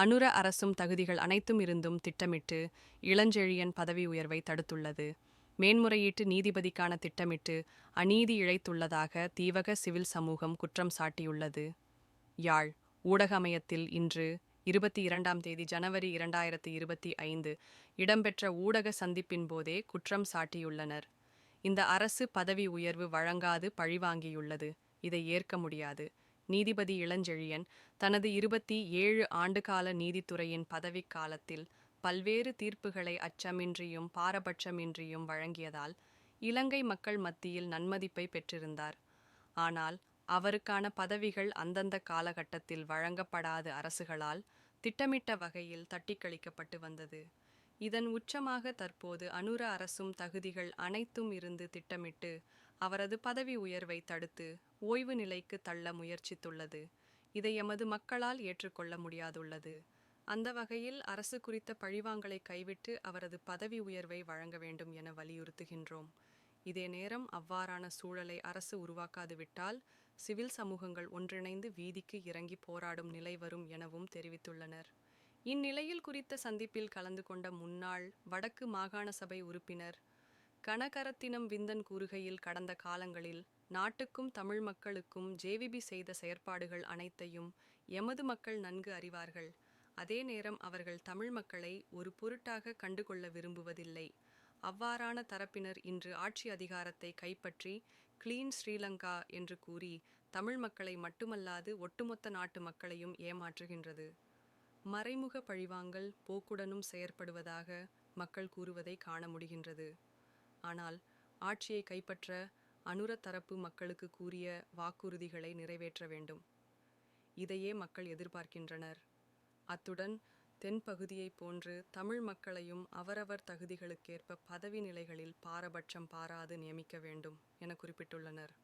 அனுர அரசும் தகுதிகள் அனைத்தும் இருந்தும் திட்டமிட்டு இளஞ்செழியன் பதவி உயர்வை தடுத்துள்ளது. மேன்முறையீட்டு நீதிபதிக்கான திட்டமிட்டு அநீதி இழைத்துள்ளதாக தீவக சிவில் சமூகம் குற்றம் சாட்டியுள்ளது. யாழ் ஊடகமயத்தில் இன்று இருபத்தி இரண்டாம் தேதி ஜனவரி இரண்டாயிரத்தி இருபத்தி ஐந்து இடம்பெற்ற ஊடக சந்திப்பின் போதே குற்றம் சாட்டியுள்ளனர். இந்த அரசு பதவி உயர்வு வழங்காது பழிவாங்கியுள்ளது. இதை ஏற்க முடியாது. நீதிபதி இளஞ்செழியன் தனது இருபத்தி ஏழு ஆண்டுகால நீதித்துறையின் பதவிக் காலத்தில் பல்வேறு தீர்ப்புகளை அச்சமின்றியும் பாரபட்சமின்றியும் வழங்கியதால் இலங்கை மக்கள் மத்தியில் நன்மதிப்பை பெற்றிருந்தார். ஆனால் அவருக்கான பதவிகள் அந்தந்த காலகட்டத்தில் வழங்கப்படாத அரசுகளால் திட்டமிட்ட வகையில் தட்டிக்கழிக்கப்பட்டு வந்தது. இதன் உச்சமாக தற்போது அனுர அரசும் தகுதிகள் அனைத்தும் இருந்து திட்டமிட்டு அவரது பதவி உயர்வை தடுத்து ஓய்வு நிலைக்கு தள்ள முயற்சித்துள்ளது. இதை எமது மக்களால் ஏற்றுக்கொள்ள முடியாதுள்ளது. அந்த வகையில் அரசு குறித்த பழிவாங்கலை கைவிட்டு அவரது பதவி உயர்வை வழங்க வேண்டும் என வலியுறுத்துகின்றோம். இதே நேரம் அவ்வாறான சூழலை அரசு உருவாக்காது விட்டால் சிவில் சமூகங்கள் ஒன்றிணைந்து வீதிக்கு இறங்கி போராடும் நிலை வரும் எனவும் தெரிவித்துள்ளனர். இந்நிலையில் குறித்த சந்திப்பில் கலந்து கொண்ட முன்னாள் வடக்கு மாகாண சபை உறுப்பினர் கனகரத்தினம் விந்தன் கூறுகையில் கடந்த காலங்களில் நாட்டுக்கும் தமிழ் மக்களுக்கும் ஜேவிபி செய்த செயற்பாடுகள் அனைத்தையும் எமது மக்கள் நன்கு அறிவார்கள். அதே நேரம் அவர்கள் தமிழ் மக்களை ஒரு பொருட்டாக கண்டுகொள்ள விரும்புவதில்லை. அவ்வாறான தரப்பினர் இன்று ஆட்சி அதிகாரத்தை கைப்பற்றி கிளீன் ஸ்ரீலங்கா என்று கூறி தமிழ் மக்களை மட்டுமல்லாது ஒட்டுமொத்த நாட்டு மக்களையும் ஏமாற்றுகின்றது. மறைமுக பழிவாங்கல் போக்குடனும் செயற்படுவதாக மக்கள் கூறுவதை காண முடிகின்றது. ஆனால் ஆட்சியை கைப்பற்ற அனுர தரப்பு மக்களுக்கு கூறிய வாக்குறுதிகளை நிறைவேற்ற வேண்டும். இதையே மக்கள் எதிர்பார்க்கின்றனர். அத்துடன் தென்பகுதியைப் போன்று தமிழ் மக்களையும் அவரவர் தகுதிகளுக்கேற்ப பதவி நிலைகளில் பாரபட்சம் பாராது நியமிக்க வேண்டும் என குறிப்பிட்டுள்ளனர்.